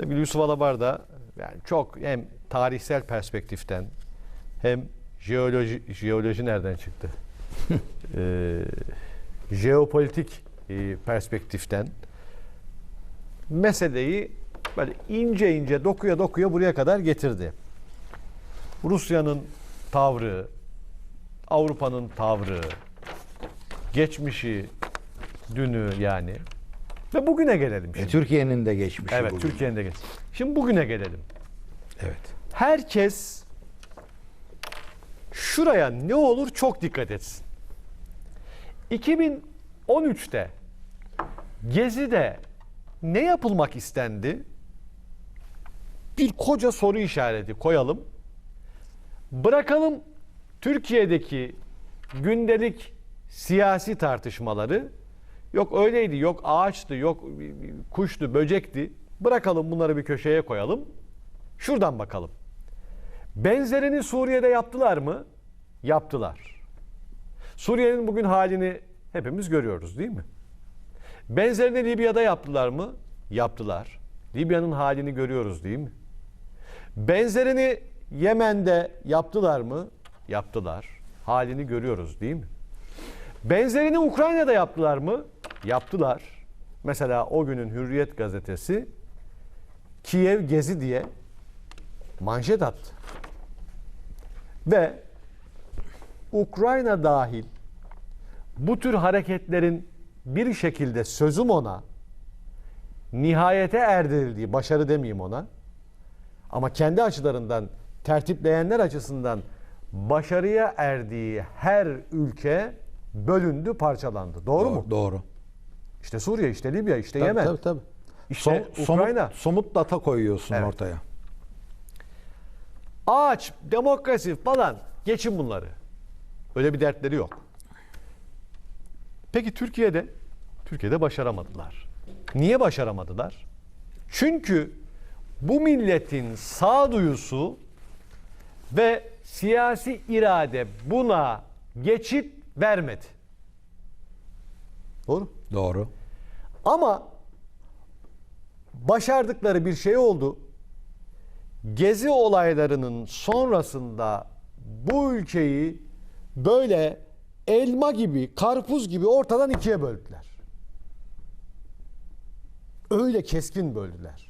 Sevgili Yusuf Alabar da yani çok hem tarihsel perspektiften hem jeoloji jeoloji nereden çıktı? Ee, jeopolitik e, perspektiften meseleyi böyle ince ince dokuya dokuya buraya kadar getirdi. Rusya'nın tavrı, Avrupa'nın tavrı, geçmişi, dünü yani ve bugüne gelelim E, şimdi. Türkiye'nin de geçmişi Evet, bugün. Türkiye'nin de geç. Şimdi bugüne gelelim. Evet. Herkes şuraya ne olur çok dikkat etsin. 2013'te Gezi'de ne yapılmak istendi? Bir koca soru işareti koyalım. Bırakalım Türkiye'deki gündelik siyasi tartışmaları. Yok öyleydi, yok ağaçtı, yok kuştu, böcekti. Bırakalım bunları bir köşeye koyalım. Şuradan bakalım. Benzerini Suriye'de yaptılar mı? Yaptılar. Suriye'nin bugün halini hepimiz görüyoruz değil mi? Benzerini Libya'da yaptılar mı? Yaptılar. Libya'nın halini görüyoruz değil mi? Benzerini Yemen'de yaptılar mı? Yaptılar. Halini görüyoruz değil mi? Benzerini Ukrayna'da yaptılar mı? Yaptılar. Mesela o günün Hürriyet gazetesi Kiev Gezi diye manşet attı. Ve Ukrayna dahil bu tür hareketlerin bir şekilde sözüm ona nihayete erdirildiği, başarı demeyeyim ona ama kendi açılarından tertipleyenler açısından başarıya erdiği her ülke bölündü, parçalandı. Doğru, mu? Doğru. İşte Suriye, işte Libya, işte Tabii, Yemen. tabii tabii. İşte Som- Ukrayna. Somut, somut data koyuyorsun Evet. ortaya. Ağaç, demokrasi falan geçin bunları. Öyle bir dertleri yok. Peki Türkiye'de? Türkiye'de başaramadılar. Niye başaramadılar? Çünkü bu milletin sağduyusu ve siyasi irade buna geçit vermedi. Doğru. Doğru. Ama başardıkları bir şey oldu. Gezi olaylarının sonrasında bu ülkeyi böyle elma gibi, karpuz gibi ortadan ikiye böldüler. Öyle keskin böldüler.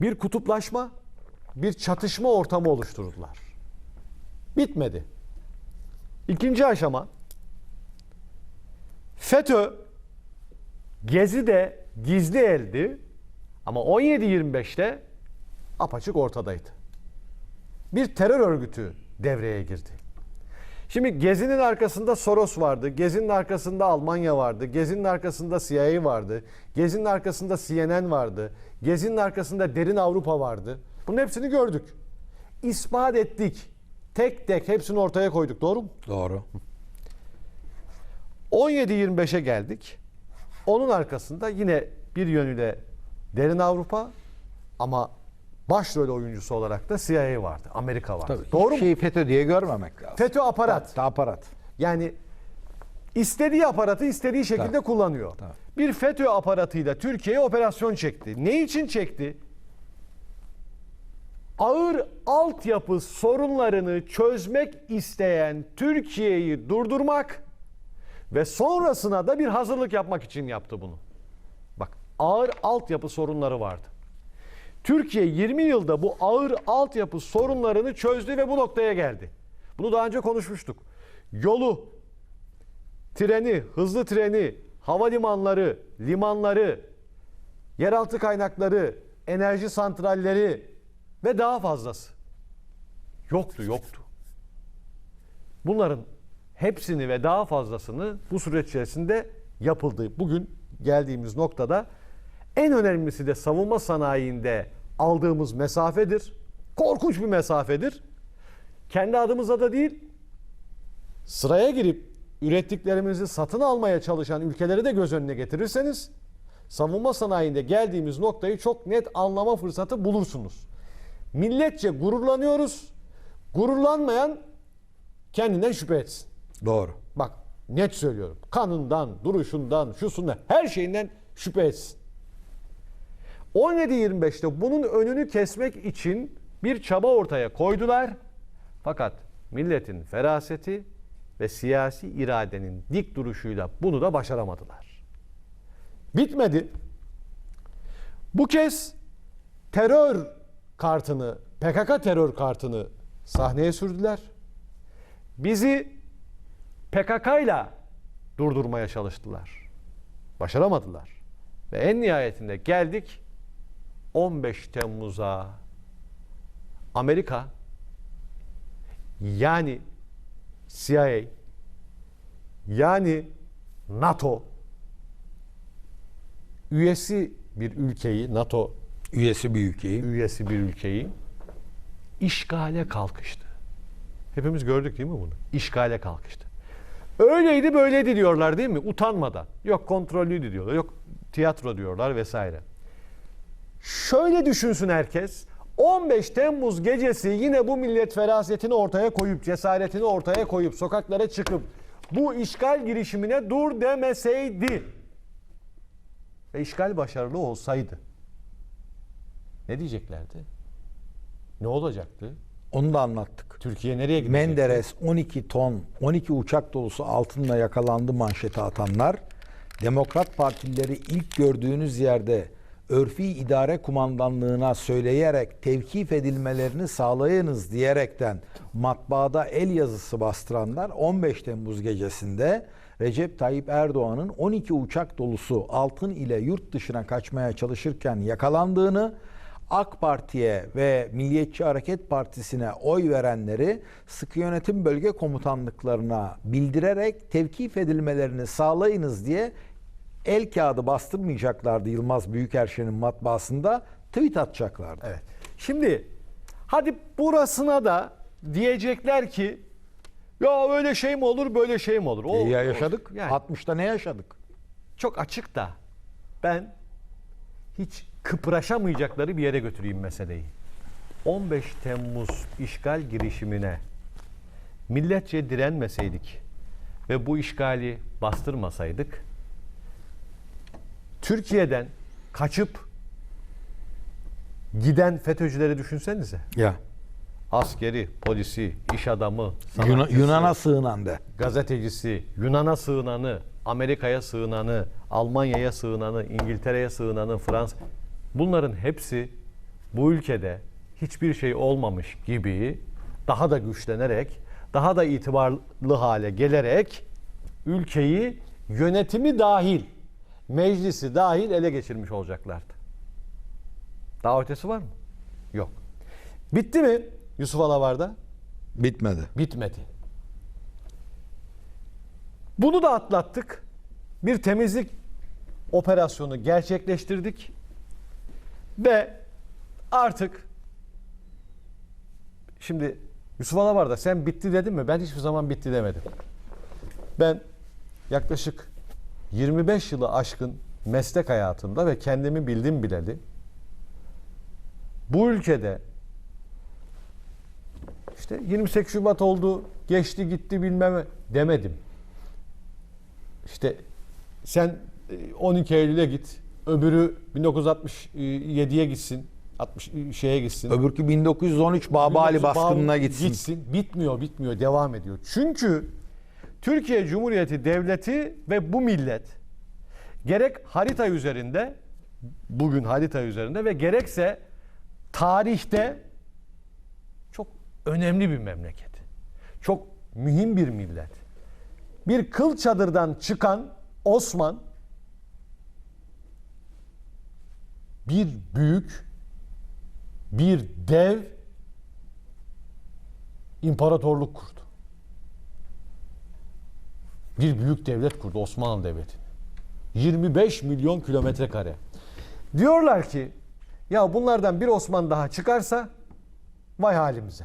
Bir kutuplaşma, bir çatışma ortamı oluşturdular. Bitmedi. İkinci aşama FETÖ Gezi de gizli eldi ama 17-25'te apaçık ortadaydı. Bir terör örgütü devreye girdi. Şimdi Gezi'nin arkasında Soros vardı, Gezi'nin arkasında Almanya vardı, Gezi'nin arkasında CIA vardı, Gezi'nin arkasında CNN vardı, Gezi'nin arkasında Derin Avrupa vardı. Bunun hepsini gördük. İspat ettik. Tek tek hepsini ortaya koyduk. Doğru mu? Doğru. 17-25'e geldik. Onun arkasında yine bir yönüyle Derin Avrupa ama başrol oyuncusu olarak da CIA vardı. Amerika vardı. Tabii. Doğru mu? şeyi FETÖ diye görmemek lazım. FETÖ aparat. Tabii, aparat. Yani istediği aparatı istediği şekilde Tabii. kullanıyor. Tabii. Bir FETÖ aparatıyla Türkiye'ye operasyon çekti. Ne için çekti? Ağır altyapı sorunlarını çözmek isteyen Türkiye'yi durdurmak ve sonrasına da bir hazırlık yapmak için yaptı bunu. Bak ağır altyapı sorunları vardı. Türkiye 20 yılda bu ağır altyapı sorunlarını çözdü ve bu noktaya geldi. Bunu daha önce konuşmuştuk. Yolu, treni, hızlı treni, havalimanları, limanları, yeraltı kaynakları, enerji santralleri ve daha fazlası. Yoktu, yoktu. Bunların hepsini ve daha fazlasını bu süreç içerisinde yapıldı. Bugün geldiğimiz noktada en önemlisi de savunma sanayiinde aldığımız mesafedir. Korkunç bir mesafedir. Kendi adımıza da değil, sıraya girip ürettiklerimizi satın almaya çalışan ülkeleri de göz önüne getirirseniz savunma sanayinde geldiğimiz noktayı çok net anlama fırsatı bulursunuz. Milletçe gururlanıyoruz. Gururlanmayan kendinden şüphe etsin. Doğru. Bak net söylüyorum. Kanından, duruşundan, şusundan, her şeyinden şüphe etsin. 17-25'te bunun önünü kesmek için bir çaba ortaya koydular. Fakat milletin feraseti ve siyasi iradenin dik duruşuyla bunu da başaramadılar. Bitmedi. Bu kez terör kartını, PKK terör kartını sahneye sürdüler. Bizi PKK ile durdurmaya çalıştılar. Başaramadılar. Ve en nihayetinde geldik 15 Temmuz'a Amerika yani CIA yani NATO üyesi bir ülkeyi NATO Üyesi bir ülkeyi. üyesi bir ülkeyi işgale kalkıştı. Hepimiz gördük değil mi bunu? İşgale kalkıştı. Öyleydi böyleydi diyorlar değil mi? Utanmadan. Yok kontrollüydü diyorlar. Yok tiyatro diyorlar vesaire. Şöyle düşünsün herkes. 15 Temmuz gecesi yine bu millet ferasetini ortaya koyup, cesaretini ortaya koyup, sokaklara çıkıp bu işgal girişimine dur demeseydi ve işgal başarılı olsaydı ne diyeceklerdi? Ne olacaktı? Onu da anlattık. Türkiye nereye gidecekti? Menderes 12 ton, 12 uçak dolusu altınla yakalandı manşeti atanlar, Demokrat Partilileri ilk gördüğünüz yerde örfi idare kumandanlığına söyleyerek tevkif edilmelerini sağlayınız diyerekten matbaada el yazısı bastıranlar 15 Temmuz gecesinde Recep Tayyip Erdoğan'ın 12 uçak dolusu altın ile yurt dışına kaçmaya çalışırken yakalandığını AK Parti'ye ve Milliyetçi Hareket Partisi'ne oy verenleri sıkı yönetim bölge komutanlıklarına bildirerek tevkif edilmelerini sağlayınız diye el kağıdı bastırmayacaklardı Yılmaz Büyükerşen'in matbaasında tweet atacaklardı. Evet. Şimdi hadi burasına da diyecekler ki ya öyle şey mi olur böyle şey mi olur? O, E, ya yaşadık. Yani 60'ta ne yaşadık? çok açık da ben hiç kıpraşamayacakları bir yere götüreyim meseleyi. 15 Temmuz işgal girişimine milletçe direnmeseydik ve bu işgali bastırmasaydık Türkiye'den kaçıp giden FETÖ'cüleri düşünsenize. Ya Askeri, polisi, iş adamı, Yuna- Yunan'a sığınan de. gazetecisi, Yunan'a sığınanı, Amerika'ya sığınanı, Almanya'ya sığınanı, İngiltere'ye sığınanı, Fransa bunların hepsi bu ülkede hiçbir şey olmamış gibi daha da güçlenerek, daha da itibarlı hale gelerek ülkeyi yönetimi dahil, meclisi dahil ele geçirmiş olacaklardı. Daha ötesi var mı? Yok. Bitti mi Yusuf Alavar'da? Bitmedi. bitmedi. Bunu da atlattık. Bir temizlik operasyonu gerçekleştirdik. Ve artık şimdi Yusuf Alavar'da sen bitti dedin mi? Ben hiçbir zaman bitti demedim. Ben yaklaşık 25 yılı aşkın meslek hayatımda ve kendimi bildim bileli bu ülkede işte 28 Şubat oldu, geçti gitti bilmem demedim. İşte sen e, 12 Eylül'e git, öbürü 1967'ye gitsin, 60 şeye gitsin. Öbürkü 1913 Babali 1900 baskınına Bağ- gitsin. Bitmiyor, bitmiyor, devam ediyor. Çünkü Türkiye Cumhuriyeti Devleti ve bu millet gerek harita üzerinde, bugün harita üzerinde ve gerekse tarihte önemli bir memleket. Çok mühim bir millet. Bir kıl çadırdan çıkan Osman bir büyük, bir dev imparatorluk kurdu. Bir büyük devlet kurdu Osmanlı Devleti'ni. 25 milyon kilometre kare. Diyorlar ki ya bunlardan bir Osman daha çıkarsa vay halimize.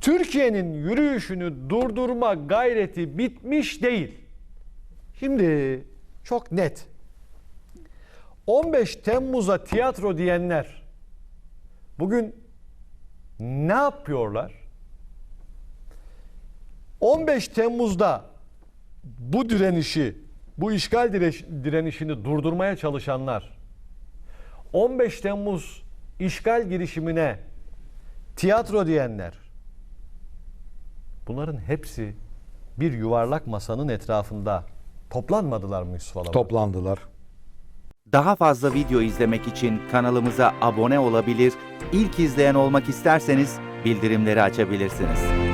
Türkiye'nin yürüyüşünü durdurma gayreti bitmiş değil. Şimdi çok net. 15 Temmuz'a tiyatro diyenler bugün ne yapıyorlar? 15 Temmuz'da bu direnişi, bu işgal direnişini durdurmaya çalışanlar 15 Temmuz işgal girişimine tiyatro diyenler bunların hepsi bir yuvarlak masanın etrafında toplanmadılar mı Yusuf Alabat? Toplandılar. Daha fazla video izlemek için kanalımıza abone olabilir, ilk izleyen olmak isterseniz bildirimleri açabilirsiniz.